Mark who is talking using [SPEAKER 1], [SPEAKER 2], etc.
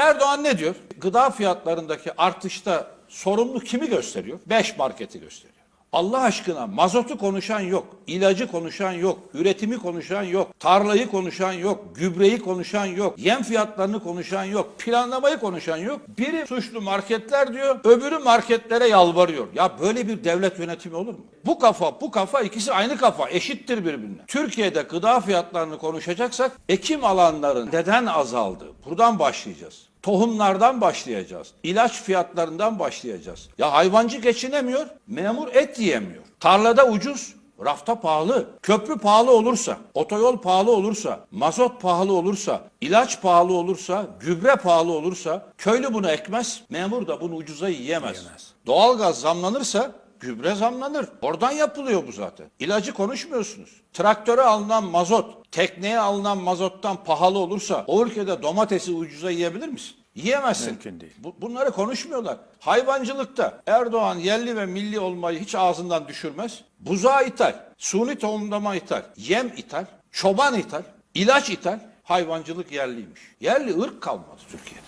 [SPEAKER 1] Erdoğan ne diyor? Gıda fiyatlarındaki artışta sorumlu kimi gösteriyor? Beş marketi gösteriyor. Allah aşkına mazotu konuşan yok, ilacı konuşan yok, üretimi konuşan yok, tarlayı konuşan yok, gübreyi konuşan yok, yem fiyatlarını konuşan yok, planlamayı konuşan yok. Biri suçlu marketler diyor, öbürü marketlere yalvarıyor. Ya böyle bir devlet yönetimi olur mu? Bu kafa, bu kafa ikisi aynı kafa, eşittir birbirine. Türkiye'de gıda fiyatlarını konuşacaksak ekim alanların neden azaldı? Buradan başlayacağız. Tohumlardan başlayacağız. İlaç fiyatlarından başlayacağız. Ya hayvancı geçinemiyor, memur et yiyemiyor. Tarlada ucuz, rafta pahalı. Köprü pahalı olursa, otoyol pahalı olursa, mazot pahalı olursa, ilaç pahalı olursa, gübre pahalı olursa köylü bunu ekmez, memur da bunu ucuza yiyemez. Doğalgaz zamlanırsa Gübre zamlanır. Oradan yapılıyor bu zaten. İlacı konuşmuyorsunuz. Traktöre alınan mazot, tekneye alınan mazottan pahalı olursa o ülkede domatesi ucuza yiyebilir misin? Yiyemezsin.
[SPEAKER 2] Mümkün değil.
[SPEAKER 1] Bu- bunları konuşmuyorlar. Hayvancılıkta Erdoğan yerli ve milli olmayı hiç ağzından düşürmez. Buzağı ithal, suni tohumlama ithal, yem ithal, çoban ithal, ilaç ithal, hayvancılık yerliymiş. Yerli ırk kalmadı Türkiye'de.